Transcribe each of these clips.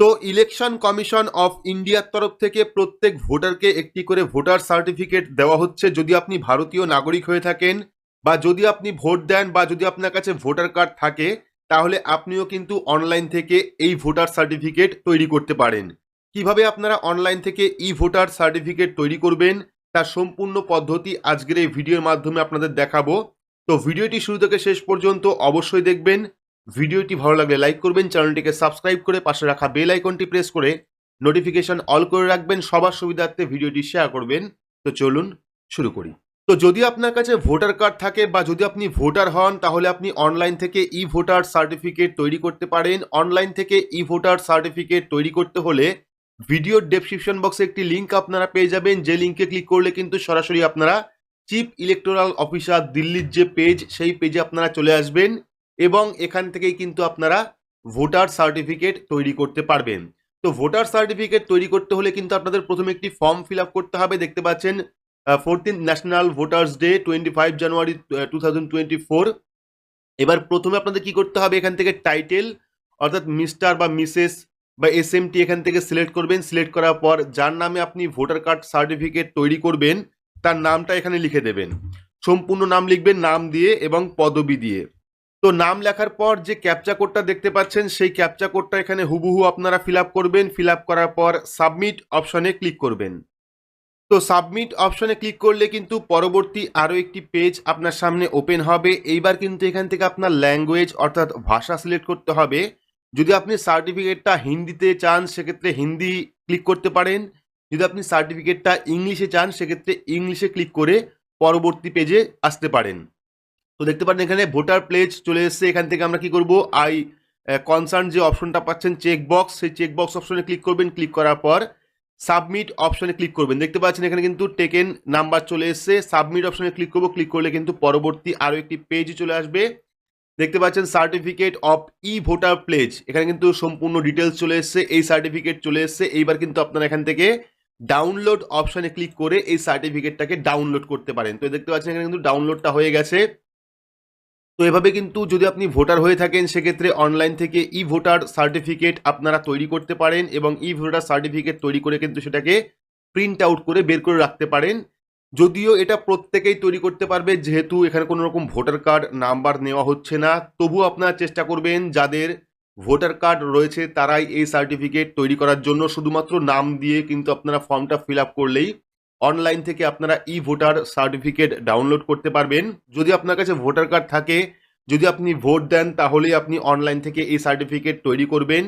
তো election commission of ইন্ডিয়ার তরফ থেকে প্রত্যেক ভোটারকে একটি করে ভোটার সার্টিফিকেট দেওয়া হচ্ছে। যদি আপনি ভারতীয় নাগরিক হয়ে থাকেন বা যদি আপনি ভোট দেন বা যদি আপনার কাছে ভোটার কার্ড থাকে, তাহলে আপনিও কিন্তু অনলাইন থেকে এই ভোটার সার্টিফিকেট তৈরি করতে পারেন। কীভাবে আপনারা অনলাইন থেকে ই ভোটার সার্টিফিকেট তৈরি করবেন, তার সম্পূর্ণ পদ্ধতি আজকের এই ভিডিওর মাধ্যমে আপনাদের দেখাবো। তো ভিডিওটি শুরু থেকে শেষ পর্যন্ত অবশ্যই দেখবেন। ভিডিওটি ভালো লাগলে লাইক করবেন, চ্যানেলটিকে সাবস্ক্রাইব করে পাশে রাখা বেল আইকনটি প্রেস করে নোটিফিকেশন অল করে রাখবেন, সবার সুবিধার্থে ভিডিওটি শেয়ার করবেন। তো চলুন শুরু করি। তো যদি আপনার কাছে ভোটার কার্ড থাকে বা যদি আপনি ভোটার হন, তাহলে আপনি অনলাইন থেকে ই ভোটার সার্টিফিকেট তৈরি করতে পারেন। অনলাইন থেকে ই ভোটার সার্টিফিকেট তৈরি করতে হলে ভিডিওর ডেসক্রিপশন বক্সে একটি লিঙ্ক আপনারা পেয়ে যাবেন। যে লিঙ্কে ক্লিক করলে কিন্তু সরাসরি আপনারা চিফ ইলেকটোরাল অফিসার দিল্লির যে পেজ সেই পেজে আপনারা চলে আসবেন। এবং এখান থেকেই কিন্তু আপনারা ভোটার সার্টিফিকেট তৈরি করতে পারবেন। তো ভোটার সার্টিফিকেট তৈরি করতে হলে কিন্তু আপনাদের প্রথমে একটি ফর্ম ফিল করতে হবে। দেখতে পাচ্ছেন fourteen national voters day twenty five January two thousand twenty four এবার প্রথমে আপনাদের কি করতে হবে? এখান থেকে টাইটেল অর্থাৎ মিস্টার বা মিসেস বা এস এম টি এখান থেকে সিলেক্ট করবেন। সিলেক্ট করার পর যার নামে আপনি ভোটার কার্ড সার্টিফিকেট তৈরি করবেন, তার নামটা এখানে লিখে দেবেন। সম্পূর্ণ নাম লিখবেন, নাম দিয়ে এবং পদবি দিয়ে। তো নাম লেখার পর যে ক্যাপচা কোডটা দেখতে পাচ্ছেন, সেই ক্যাপচা কোডটা এখানে হুবহু আপনারা ফিল করবেন। ফিল করার পর সাবমিট অপশনে ক্লিক করবেন। তো সাবমিট অপশনে ক্লিক করলে কিন্তু পরবর্তী আরও একটি পেজ আপনার সামনে ওপেন হবে। এইবার কিন্তু এখান থেকে আপনার ল্যাঙ্গুয়েজ অর্থাৎ ভাষা সিলেক্ট করতে হবে। যদি আপনি সার্টিফিকেটটা হিন্দিতে চান, সেক্ষেত্রে হিন্দি ক্লিক করতে পারেন। যদি আপনি সার্টিফিকেটটা ইংলিশে চান, সেক্ষেত্রে ইংলিশে ক্লিক করে পরবর্তী পেজে আসতে পারেন। তো দেখতে পারেন এখানে ভোটার প্লেজ চলে এসেছে। এখান থেকে আমরা কি করব? আই কনসার্ন যে অপশনটা পাচ্ছেন চেক বক্স সেই চেক বক্স অপশনে ক্লিক করবেন। ক্লিক করার পর সাবমিট অপশনে ক্লিক করবেন। দেখতে পাচ্ছেন এখানে কিন্তু টেকেন নাম্বার চলে এসেছে। সাবমিট অপশনে ক্লিক করব। ক্লিক করলে কিন্তু পরবর্তী আরও একটি পেজ চলে আসবে। দেখতে পাচ্ছেন certificate of e voter pledge এখানে কিন্তু সম্পূর্ণ ডিটেলস চলে এসেছে। এই সার্টিফিকেট চলে এসেছে। এইবার কিন্তু আপনারা এখান থেকে ডাউনলোড অপশনে ক্লিক করে এই সার্টিফিকেটটাকে ডাউনলোড করতে পারেন। তো দেখতে পাচ্ছেন এখানে কিন্তু ডাউনলোডটা হয়ে গেছে। তো এভাবে কিন্তু যদি আপনি ভোটার হয়ে থাকেন, সেক্ষেত্রে অনলাইন থেকে ই ভোটার সার্টিফিকেট আপনারা তৈরি করতে পারেন এবং ই ভোটার সার্টিফিকেট তৈরি করে কিন্তু সেটাকে প্রিন্ট আউট করে বের করে রাখতে পারেন। যদিও এটা প্রত্যেকেই তৈরি করতে পারবে, যেহেতু এখানে কোনো রকম ভোটার কার্ড নাম্বার নেওয়া হচ্ছে না। তবু আপনারা চেষ্টা করবেন, যাদের ভোটার কার্ড রয়েছে তারাই এই সার্টিফিকেট তৈরি করার জন্য। শুধুমাত্র নাম দিয়ে কিন্তু আপনারা ফর্মটা ফিল আপ করলেই অনলাইন থেকে আপনারা ই ভোটার সার্টিফিকেট ডাউনলোড করতে পারবেন। যদি আপনার কাছে ভোটার কার্ড থাকে, যদি আপনি ভোট দেন, তাহলেই আপনি অনলাইন থেকে এই সার্টিফিকেট তৈরি করবেন।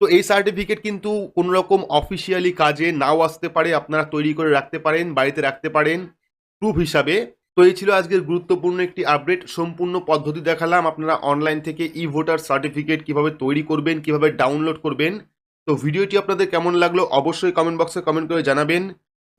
তো এই সার্টিফিকেট কিন্তু কোনো রকম অফিসিয়ালি কাজে নাও আসতে পারে, আপনারা তৈরি করে রাখতে পারেন, বাড়িতে রাখতে পারেন প্রুফ হিসাবে। তো এই ছিল আজকের গুরুত্বপূর্ণ একটি আপডেট সম্পূর্ণ পদ্ধতি দেখালাম, আপনারা অনলাইন থেকে ই ভোটার সার্টিফিকেট কীভাবে তৈরি করবেন, কীভাবে ডাউনলোড করবেন। তো ভিডিওটি আপনাদের কেমন লাগল, অবশ্যই কমেন্ট বক্সে কমেন্ট করে জানাবেন।